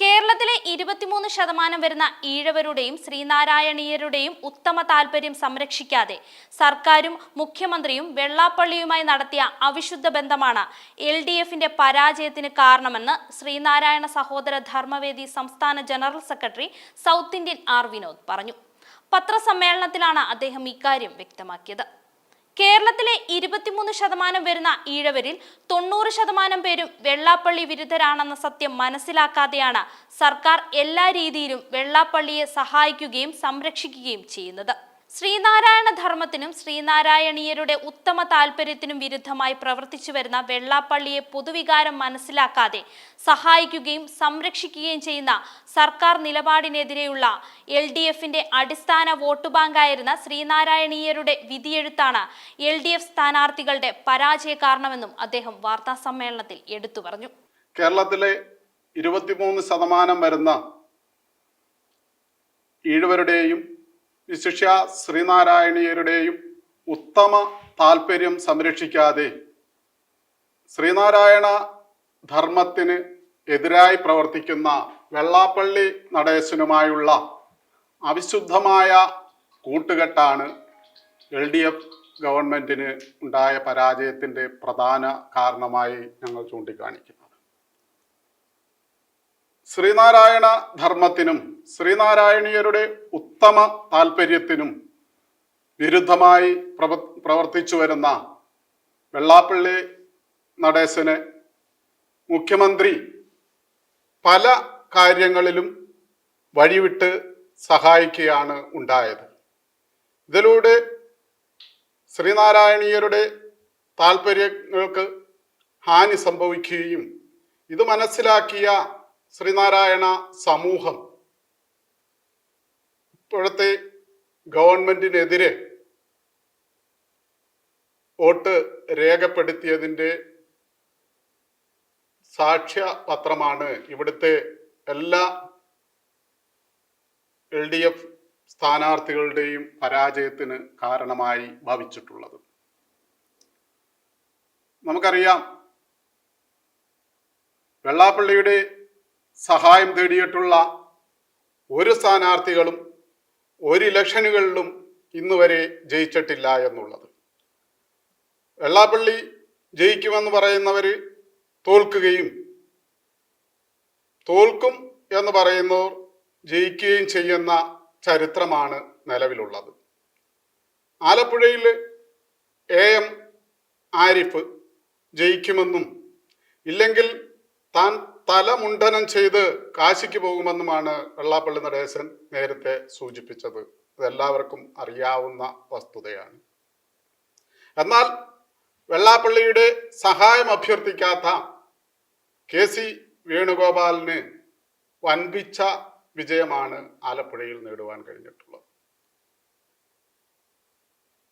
കേരളത്തിലെ ഇരുപത്തിമൂന്ന് ശതമാനം വരുന്ന ഈഴവരുടെയും ശ്രീനാരായണീയരുടെയും ഉത്തമ താൽപര്യം സംരക്ഷിക്കാതെ സർക്കാരും മുഖ്യമന്ത്രിയും വെള്ളാപ്പള്ളിയുമായി നടത്തിയ അവിശുദ്ധ ബന്ധമാണ് എൽ ഡി എഫിന്റെ പരാജയത്തിന് കാരണമെന്ന് ശ്രീനാരായണ സഹോദര ധർമ്മവേദി സംസ്ഥാന general secretary South Indian R Vinod പറഞ്ഞു. പത്രസമ്മേളനത്തിലാണ് അദ്ദേഹം ഇക്കാര്യം വ്യക്തമാക്കിയത്. കേരളത്തിലെ ഇരുപത്തിമൂന്ന് ശതമാനം വരുന്ന ഈഴവരിൽ തൊണ്ണൂറ് ശതമാനം പേരും വെള്ളാപ്പള്ളി വിരുദ്ധരാണെന്ന സത്യം മനസ്സിലാക്കാതെയാണ് സർക്കാർ എല്ലാ രീതിയിലും വെള്ളാപ്പള്ളിയെ സഹായിക്കുകയും സംരക്ഷിക്കുകയും ചെയ്യുന്നത്. ശ്രീനാരായണ ധർമ്മത്തിനും ശ്രീനാരായണീയരുടെ ഉത്തമ താല്പര്യത്തിനും വിരുദ്ധമായി പ്രവർത്തിച്ചു വരുന്ന വെള്ളാപ്പള്ളിയെ പൊതുവികാരം മനസ്സിലാക്കാതെ സഹായിക്കുകയും സംരക്ഷിക്കുകയും ചെയ്യുന്ന സർക്കാർ നിലപാടിനെതിരെയുള്ള എൽ ഡി എഫിന്റെ അടിസ്ഥാന വോട്ട് ബാങ്കായിരുന്ന ശ്രീനാരായണീയരുടെ വിധിയെഴുത്താണ് എൽ ഡി എഫ് സ്ഥാനാർത്ഥികളുടെ പരാജയ കാരണമെന്നും അദ്ദേഹം വാർത്താ സമ്മേളനത്തിൽ എടുത്തു പറഞ്ഞു. കേരളത്തിലെ ഇരുപത്തിമൂന്ന് ശതമാനം വരുന്ന ഈഴവരുടെയും വിശിഷ്യ ശ്രീനാരായണീയരുടെയും ഉത്തമ താല്പര്യം സംരക്ഷിക്കാതെ ശ്രീനാരായണ ധർമ്മത്തിന് എതിരായി പ്രവർത്തിക്കുന്ന വെള്ളാപ്പള്ളി നടേശനുമായുള്ള അവിശുദ്ധമായ കൂട്ടുകെട്ടാണ് എൽ ഡി എഫ് ഗവൺമെന്റിന് ഉണ്ടായ പരാജയത്തിന്റെ പ്രധാന കാരണമായി ഞങ്ങൾ ചൂണ്ടിക്കാണിക്കുന്നത്. ശ്രീനാരായണ ധർമ്മത്തിനും ശ്രീനാരായണീയരുടെ ഉത്തമ താല്പര്യത്തിനും വിരുദ്ധമായി പ്രവ പ്രവർത്തിച്ചു വരുന്ന വെള്ളാപ്പള്ളി നടേശന് മുഖ്യമന്ത്രി പല കാര്യങ്ങളിലും വഴിവിട്ട് സഹായിക്കുകയാണ് ഉണ്ടായത്. ഇതിലൂടെ ശ്രീനാരായണീയരുടെ താല്പര്യങ്ങൾക്ക് ഹാനി സംഭവിക്കുകയും ഇത് മനസ്സിലാക്കിയ ശ്രീനാരായണ സമൂഹം. ഇപ്പോഴത്തെ ഗവൺമെന്റിനെതിരെ വോട്ട് രേഖപ്പെടുത്തിയതിന്റെ സാക്ഷ്യ പത്രമാണ് ഇവിടുത്തെ എല്ലാ എൽ ഡി എഫ് സ്ഥാനാർത്ഥികളുടെയും പരാജയത്തിന് കാരണമായി ഭവിച്ചിട്ടുള്ളത്. നമുക്കറിയാം വെള്ളാപ്പള്ളിയുടെ സഹായം തേടിയിട്ടുള്ള ഒരു സ്ഥാനാർത്ഥികളും ഒരു ഇലക്ഷനുകളിലും ഇന്നുവരെ ജയിച്ചിട്ടില്ല എന്നുള്ളത്. വെള്ളാപ്പള്ളി ജയിക്കുമെന്ന് പറയുന്നവർ തോൽക്കുകയും തോൽക്കും എന്ന് പറയുന്നവർ ജയിക്കുകയും ചെയ്യുന്ന ചരിത്രമാണ് നിലവിലുള്ളത്. ആലപ്പുഴയിൽ എ എം ആരിഫ് ജയിക്കുമെന്നും ഇല്ലെങ്കിൽ താൻ തലമുണ്ടനം ചെയ്ത് കാശിക്ക് പോകുമെന്നുമാണ് വെള്ളാപ്പള്ളി നടേശൻ നേരത്തെ സൂചിപ്പിച്ചത്. ഇതെല്ലാവർക്കും അറിയാവുന്ന വസ്തുതയാണ്. എന്നാൽ വെള്ളാപ്പള്ളിയുടെ സഹായം അഭ്യർത്ഥിക്കാത്ത കെ സി വേണുഗോപാലിന് വൻപിച്ച വിജയമാണ് ആലപ്പുഴയിൽ നേടുവാൻ കഴിഞ്ഞിട്ടുള്ളത്.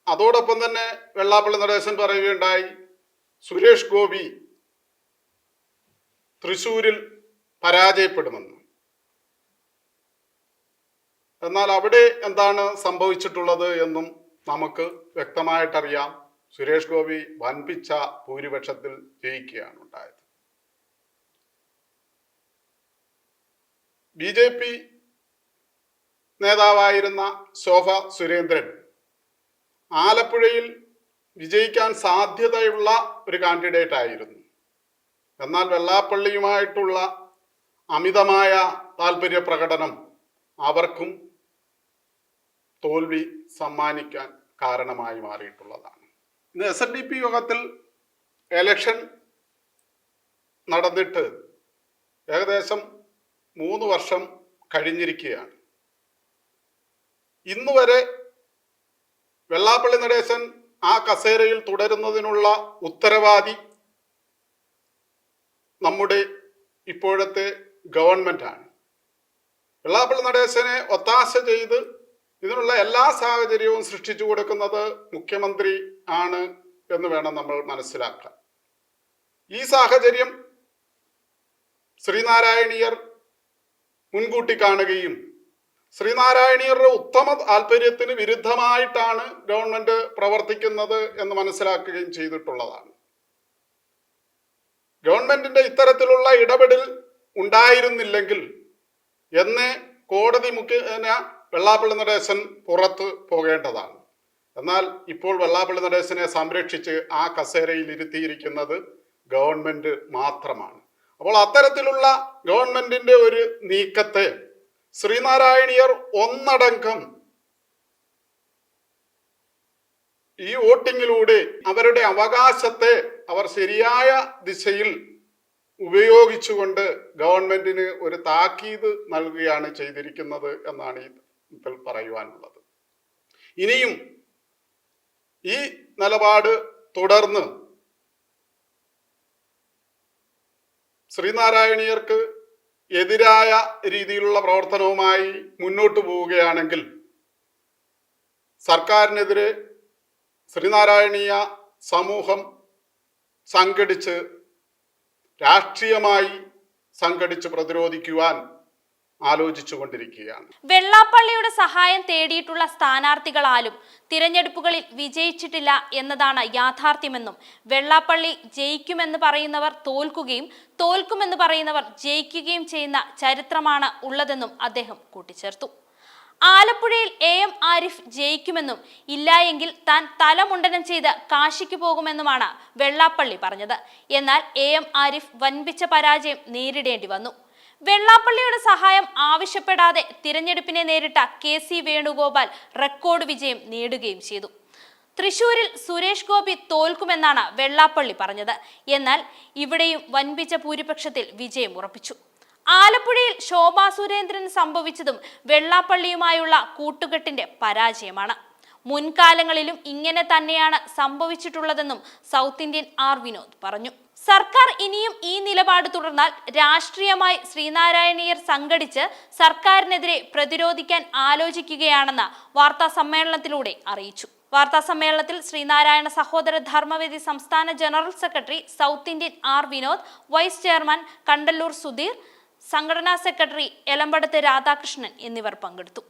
അതോടൊപ്പം തന്നെ വെള്ളാപ്പള്ളി നടേശൻ പറയുകയുണ്ടായി സുരേഷ് ഗോപി തൃശൂരിൽ പരാജയപ്പെടുമെന്ന്. എന്നാൽ അവിടെ എന്താണ് സംഭവിച്ചിട്ടുള്ളത് എന്നും നമുക്ക് വ്യക്തമായിട്ടറിയാം. സുരേഷ് ഗോപി വൻപിച്ച ഭൂരിപക്ഷത്തിൽ ജയിക്കുകയാണ് ഉണ്ടായത്. ബി ജെ പി നേതാവായിരുന്ന ശോഭ സുരേന്ദ്രൻ ആലപ്പുഴയിൽ വിജയിക്കാൻ സാധ്യതയുള്ള ഒരു കാൻഡിഡേറ്റ് ആയിരുന്നു. എന്നാൽ വെള്ളാപ്പള്ളിയുമായിട്ടുള്ള അമിതമായ താല്പര്യ പ്രകടനം അവർക്കും തോൽവി സമ്മാനിക്കാൻ കാരണമായി മാറിയിട്ടുള്ളതാണ്. ഇന്ന് എസ് എൻ ഡി പി യോഗത്തിൽ എലക്ഷൻ നടന്നിട്ട് ഏകദേശം മൂന്ന് വർഷം കഴിഞ്ഞിരിക്കുകയാണ്. ഇന്ന് വരെ വെള്ളാപ്പള്ളി നടേശൻ ആ കസേരയിൽ തുടരുന്നതിനുള്ള ഉത്തരവാദി നമ്മുടെ ഇപ്പോഴത്തെ ഗവൺമെന്റാണ്. വെള്ളാപ്പള്ളി നടേശനെ ഒത്താശ ചെയ്ത് ഇതിനുള്ള എല്ലാ സാഹചര്യവും സൃഷ്ടിച്ചു കൊടുക്കുന്നത് മുഖ്യമന്ത്രി ആണ് എന്ന് വേണം നമ്മൾ മനസ്സിലാക്കാൻ. ഈ സാഹചര്യം ശ്രീനാരായണീയർ മുൻകൂട്ടി കാണുകയും ശ്രീനാരായണീയരുടെ ഉത്തമ താല്പര്യത്തിന് വിരുദ്ധമായിട്ടാണ് ഗവൺമെന്റ് പ്രവർത്തിക്കുന്നത് എന്ന് മനസ്സിലാക്കുകയും ചെയ്തിട്ടുള്ളതാണ്. ഗവൺമെന്റിന്റെ ഇത്തരത്തിലുള്ള ഇടപെടൽ ഉണ്ടായിരുന്നില്ലെങ്കിൽ എന്ന് കോടതി മുഖേന വെള്ളാപ്പള്ളി നടേശൻ പുറത്ത് പോകേണ്ടതാണ്. എന്നാൽ ഇപ്പോൾ വെള്ളാപ്പള്ളി നടേശനെ സംരക്ഷിച്ച് ആ കസേരയിൽ ഇരുത്തിയിരിക്കുന്നത് ഗവൺമെന്റ് മാത്രമാണ്. അപ്പോൾ അത്തരത്തിലുള്ള ഗവൺമെന്റിന്റെ ഒരു നീക്കത്തെ ശ്രീനാരായണീയർ ഒന്നടങ്കം ഈ വോട്ടിങ്ങിലൂടെ അവരുടെ അവകാശത്തെ അവർ ശരിയായ ദിശയിൽ ഉപയോഗിച്ചുകൊണ്ട് ഗവൺമെന്റിന് ഒരു താക്കീത് നൽകുകയാണ് ചെയ്തിരിക്കുന്നത് എന്നാണ് ഇതിൽ പറയുവാനുള്ളത്. ഇനിയും ഈ നിലപാട് തുടർന്ന് ശ്രീനാരായണീയർക്ക് എതിരായ രീതിയിലുള്ള പ്രവർത്തനവുമായി മുന്നോട്ട് പോവുകയാണെങ്കിൽ സർക്കാരിനെതിരെ ശ്രീനാരായണീയ സമൂഹം സംഘടിച്ച് രാഷ്ട്രീയമായി സംഘടിച്ച് പ്രതിരോധിക്കുവാൻ ആലോചിച്ചുകൊണ്ടിരിക്കുകയാണ് വെള്ളാപ്പള്ളിയുടെ സഹായം തേടിയിട്ടുള്ള സ്ഥാനാർത്ഥികളാലും തിരഞ്ഞെടുപ്പുകളിൽ വിജയിച്ചിട്ടില്ല എന്നതാണ് യാഥാർത്ഥ്യമെന്നും വെള്ളാപ്പള്ളി ജയിക്കുമെന്ന് പറയുന്നവർ തോൽക്കുകയും തോൽക്കുമെന്ന് പറയുന്നവർ ജയിക്കുകയും ചെയ്യുന്ന ചരിത്രമാണ് ഉള്ളതെന്നും അദ്ദേഹം കൂട്ടിച്ചേർത്തു. ആലപ്പുഴയിൽ എ എം ആരിഫ് ജയിക്കുമെന്നും ഇല്ലായെങ്കിൽ താൻ തലമുണ്ടനം ചെയ്ത് കാശിക്ക് പോകുമെന്നുമാണ് വെള്ളാപ്പള്ളി പറഞ്ഞത്. എന്നാൽ എ എം ആരിഫ് വൻപിച്ച പരാജയം നേരിടേണ്ടി വന്നു. വെള്ളാപ്പള്ളിയുടെ സഹായം ആവശ്യപ്പെടാതെ തിരഞ്ഞെടുപ്പിനെ നേരിട്ട കെ സി വേണുഗോപാൽ റെക്കോർഡ് വിജയം നേടുകയും ചെയ്തു. തൃശൂരിൽ സുരേഷ് ഗോപി തോൽക്കുമെന്നാണ് വെള്ളാപ്പള്ളി പറഞ്ഞത്. എന്നാൽ ഇവിടെയും വൻപിച്ച ഭൂരിപക്ഷത്തിൽ വിജയം ഉറപ്പിച്ചു. ആലപ്പുഴയിൽ ശോഭാ സുരേന്ദ്രൻ സംഭവിച്ചതും വെള്ളാപ്പള്ളിയുമായുള്ള കൂട്ടുകെട്ടിന്റെ പരാജയമാണ്. മുൻകാലങ്ങളിലും ഇങ്ങനെ തന്നെയാണ് സംഭവിച്ചിട്ടുള്ളതെന്നും സൗത്ത് ഇന്ത്യൻ ആർ വിനോദ് പറഞ്ഞു. സർക്കാർ ഇനിയും ഈ നിലപാട് തുടർന്നാൽ രാഷ്ട്രീയമായി ശ്രീനാരായണീയർ സംഘടിച്ച് സർക്കാരിനെതിരെ പ്രതിരോധിക്കാൻ ആലോചിക്കുകയാണെന്ന് വാർത്താ സമ്മേളനത്തിലൂടെ അറിയിച്ചു. വാർത്താ സമ്മേളനത്തിൽ ശ്രീനാരായണ സഹോദര ധർമ്മവേദി സംസ്ഥാന general secretary South Indian R Vinod vice chairman Kandallur Sudheer സംഘടനാ സെക്രട്ടറി എലമ്പടത്ത് രാധാകൃഷ്ണൻ എന്നിവർ പങ്കെടുത്തു